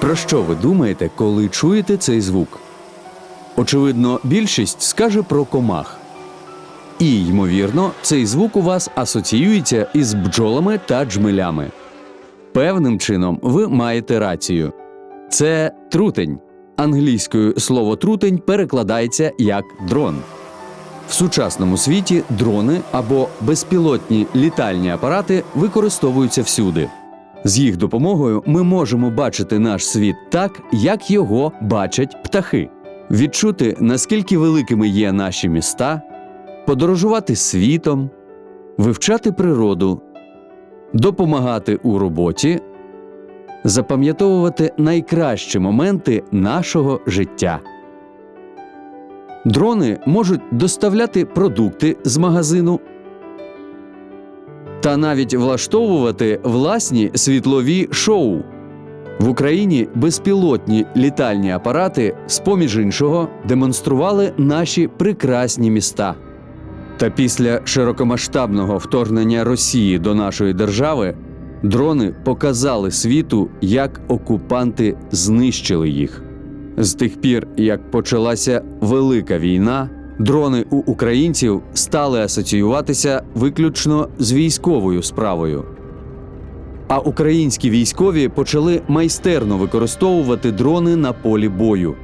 Про що ви думаєте, коли чуєте цей звук? Очевидно, більшість скаже про комах. І, ймовірно, цей звук у вас асоціюється із бджолами та джмелями. Певним чином ви маєте рацію. Це трутень. Англійською слово трутень перекладається як дрон. В сучасному світі дрони або безпілотні літальні апарати використовуються всюди. З їх допомогою ми можемо бачити наш світ так, як його бачать птахи, відчути, наскільки великими є наші міста, подорожувати світом, вивчати природу, допомагати у роботі, запам'ятовувати найкращі моменти нашого життя. Дрони можуть доставляти продукти з магазину та навіть влаштовувати власні світлові шоу. В Україні безпілотні літальні апарати, з поміж іншого, демонстрували наші прекрасні міста. Та після широкомасштабного вторгнення Росії до нашої держави дрони показали світу, як окупанти знищили їх. З тих пір, як почалася велика війна, дрони у українців стали асоціюватися виключно з військовою справою. А українські військові почали майстерно використовувати дрони на полі бою.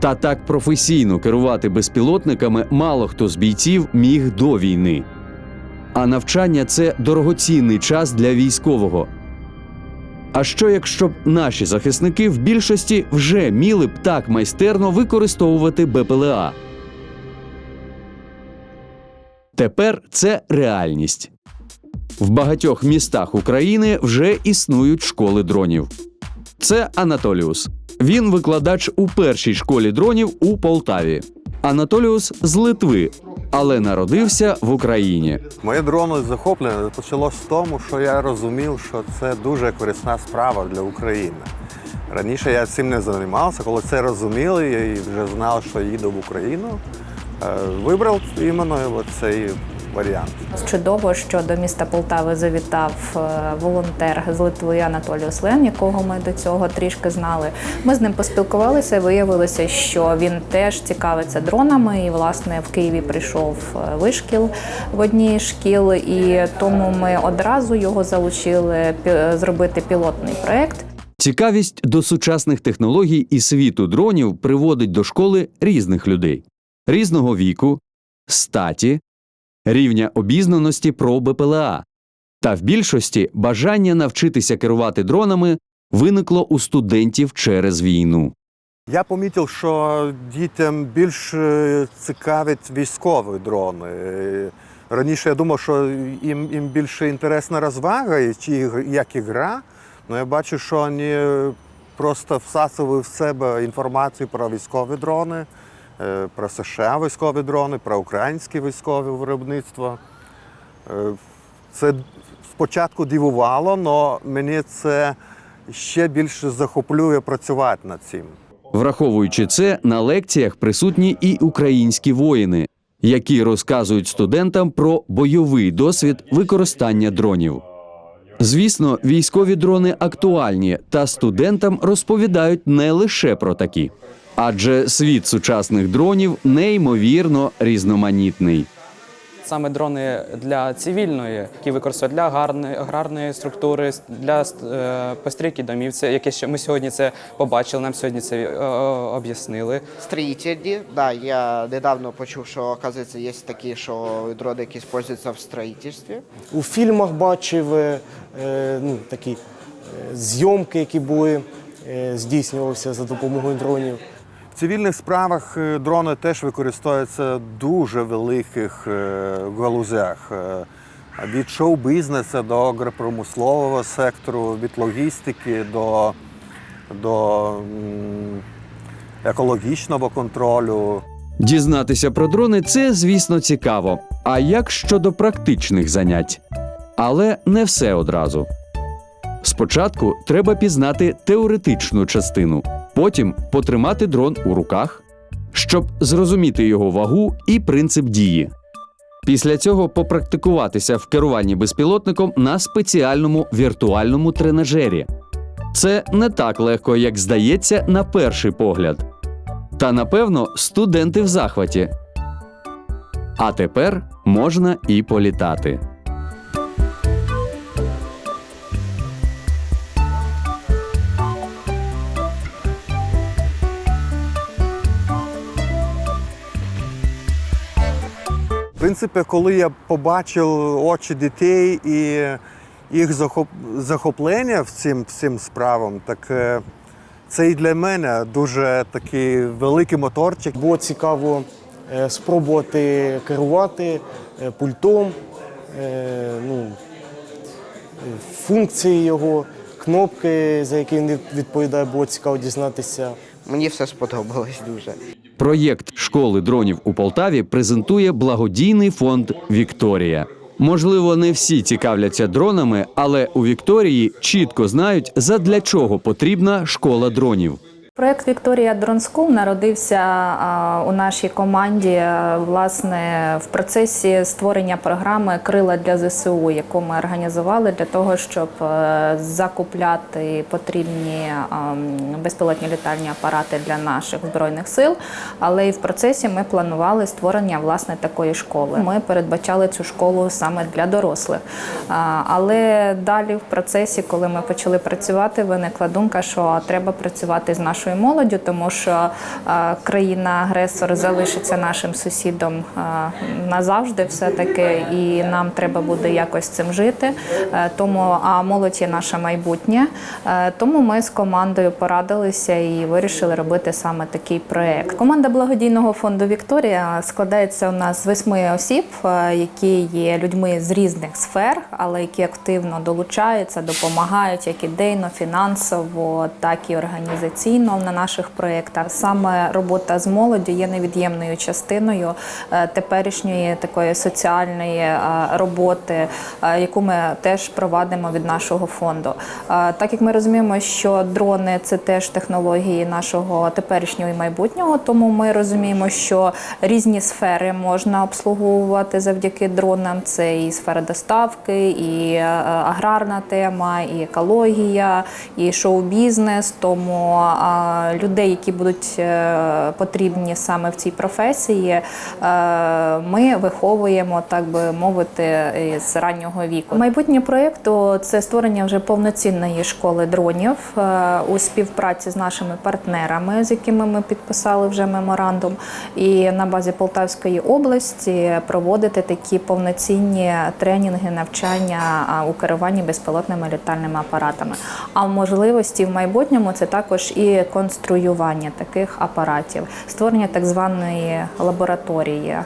Та так професійно керувати безпілотниками мало хто з бійців міг до війни. А навчання це дорогоцінний час для військового. А що якщо б наші захисники в більшості вже міли б так майстерно використовувати БПЛА? Тепер це реальність. В багатьох містах України вже існують школи дронів. Це Анатоліус. Він викладач у першій школі дронів у Полтаві. Анатоліус з Литви, але народився в Україні. Моє дрони захоплення почалося з тому, що я розумів, що це дуже корисна справа для України. Раніше я цим не займався, коли це розуміли і вже знав, що їду в Україну. Е, Вибрав іменно цей варіант. Чудово, що до міста Полтави завітав е, волонтер з Литви Анатолій Ослен, якого ми до цього трішки знали. Ми з ним поспілкувалися. Виявилося, що він теж цікавиться дронами. І, власне, в Києві прийшов е, вишкіл в одній шкіл, і тому ми одразу його залучили зробити пілотний проект. Цікавість до сучасних технологій і світу дронів приводить до школи різних людей різного віку, статі, рівня обізнаності про БПЛА. Та в більшості бажання навчитися керувати дронами виникло у студентів через війну. Я помітив, що дітям більш е, цікавить військові дрони. Е, Раніше я думав, що їм, їм більше інтересна розвага, чи як і гра. Ну я бачу, що вони просто всасували в себе інформацію про військові дрони, про США військові дрони, про українські військові виробництва. Е, Це спочатку дивувало, але мені це ще більше захоплює працювати над цим. Враховуючи це, на лекціях присутні і українські воїни, які розказують студентам про бойовий досвід використання дронів. Звісно, військові дрони актуальні, та студентам розповідають не лише про такі, адже світ сучасних дронів неймовірно різноманітний. Саме дрони для цивільної, які використовують для аграрної, аграрної структури, для е, пострійки домів. Це яке ще ми сьогодні це побачили. Нам сьогодні це е, об'яснили. Строїтельні, да, я недавно почув, що оказується є такі, що дрони, які використовуються в строїтельстві. У фільмах бачив е, е, ну, такі е, зйомки, які були, е, здійснювалися за допомогою дронів. Цивільних справах е, дрони теж використовуються в дуже великих е, галузях. Е, Від шоу-бізнесу до агропромислового сектору, від логістики до, до екологічного контролю. Дізнатися про дрони це, звісно, цікаво. А як щодо практичних занять? Але не все одразу. Спочатку треба пізнати теоретичну частину, потім потримати дрон у руках, щоб зрозуміти його вагу і принцип дії. Після цього попрактикуватися в керуванні безпілотником на спеціальному віртуальному тренажері. Це не так легко, як здається, на перший погляд. Та напевно студенти в захваті. А тепер можна і політати. Принципі, коли я побачив очі дітей і їх захоп... захоплення в цим, цим справам, так е, це і для мене дуже такий великий моторчик. Було цікаво е, спробувати керувати е, пультом, ну, функції його, кнопки, за які він відповідає, було цікаво дізнатися. Мені все сподобалось дуже. Проєкт школи дронів у Полтаві презентує благодійний фонд Вікторія. Можливо, не всі цікавляться дронами, але у Вікторії чітко знають, задля чого потрібна школа дронів. Проект Вікторія Drone народився у нашій команді власне в процесі створення програми Крила для ЗСУ, яку ми організували для того, щоб е, закупляти потрібні безпілотні літальні апарати для наших збройних сил. Але і в процесі ми планували створення власне такої школи. Ми передбачали цю школу саме для дорослих. Але далі в процесі, коли ми почали працювати, виникла думка, що треба працювати з нашою молоддю, тому що країна-агресор залишиться нашим сусідом назавжди, все таки, і нам треба буде якось цим жити. Е, Тому а молодь є наше майбутнє. Е, Тому ми з командою порадилися і вирішили робити саме такий проект. Команда благодійного фонду Вікторія складається у нас з восьми осіб, е, які є людьми з різних сфер, але які активно долучаються, допомагають як ідейно, фінансово, так і організаційно на наших проєктах. Саме робота з молоддю є невід'ємною частиною е, теперішньої такої соціальної е, роботи, е, яку ми теж провадимо від нашого фонду. Так як ми розуміємо, що дрони це теж технології нашого теперішнього і майбутнього, тому ми розуміємо, що різні сфери можна обслуговувати завдяки дронам. Це і сфера доставки, і аграрна тема, і екологія, і шоу-бізнес. Тому людей, які будуть е, потрібні саме в цій професії, е, ми виховуємо, так би мовити, з раннього віку. Майбутнє проєкту це створення вже повноцінної школи дронів е, у співпраці з нашими партнерами, з якими ми підписали вже меморандум, і на базі Полтавської області проводити такі повноцінні тренінги, навчання у керуванні безпілотними літальними апаратами. А можливості в майбутньому це також і конструювання таких апаратів, створення так званої лабораторії,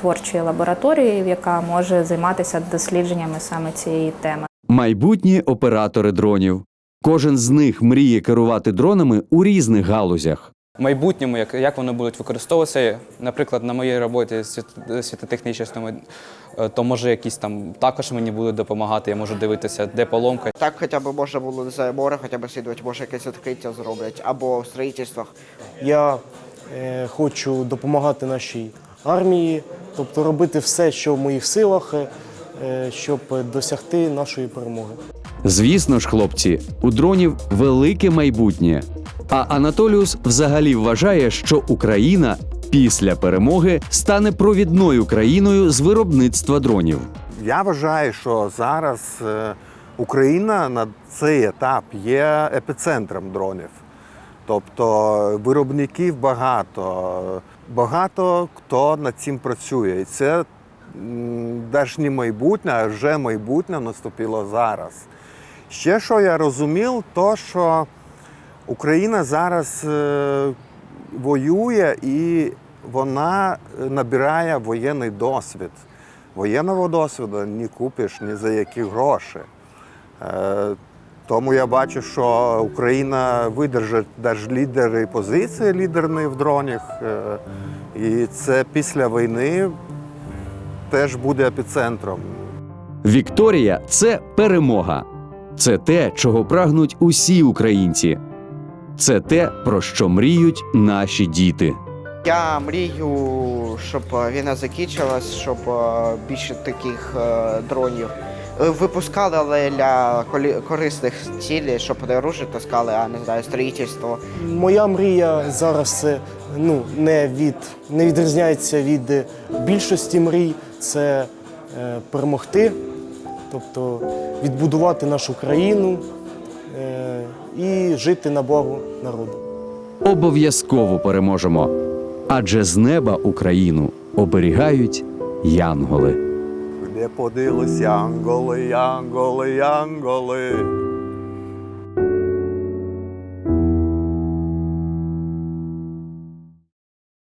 творчої лабораторії, яка може займатися дослідженнями саме цієї теми. Майбутні оператори дронів. Кожен з них мріє керувати дронами у різних галузях. В майбутньому, як, як вони будуть використовуватися, наприклад, на моїй роботі світ- світотехнічному, е, то може якісь там також мені будуть допомагати, я можу дивитися, де поломка. Так хоча б можна було знаю, море, хоча б слідувати, може якесь відкриття зроблять, або в строїтельствах. Я е, хочу допомагати нашій армії, тобто робити все, що в моїх силах, е, щоб досягти нашої перемоги. Звісно ж, хлопці, у дронів велике майбутнє. А Анатоліус взагалі вважає, що Україна після перемоги стане провідною країною з виробництва дронів. Я вважаю, що зараз е, Україна на цей етап є епіцентром дронів. Тобто виробників багато, багато хто над цим працює. І це навіть не майбутнє, а вже майбутнє наступило зараз. Ще що я розумів, то що Україна зараз е, воює і вона набирає воєнний досвід. Воєнного досвіду не купиш ні за які гроші. Е, тому я бачу, що Україна видержить навіть лідери позиції лідерної в дронях. Е, і це після війни теж буде епіцентром. Вікторія це перемога. Це те, чого прагнуть усі українці. Це те, про що мріють наші діти. Я мрію, щоб війна закінчилась, щоб е, більше таких е, дронів Е, Випускали, але для корисних цілей, щоб оружие таскали, а не знаю, строїтельство. Моя мрія зараз це ну, не, від, не відрізняється від більшості мрій. Це е, перемогти, тобто відбудувати нашу країну е, і жити на благо народу. Обов'язково переможемо. Адже з неба Україну оберігають янголи. Де подились янголи, янголи, янголи,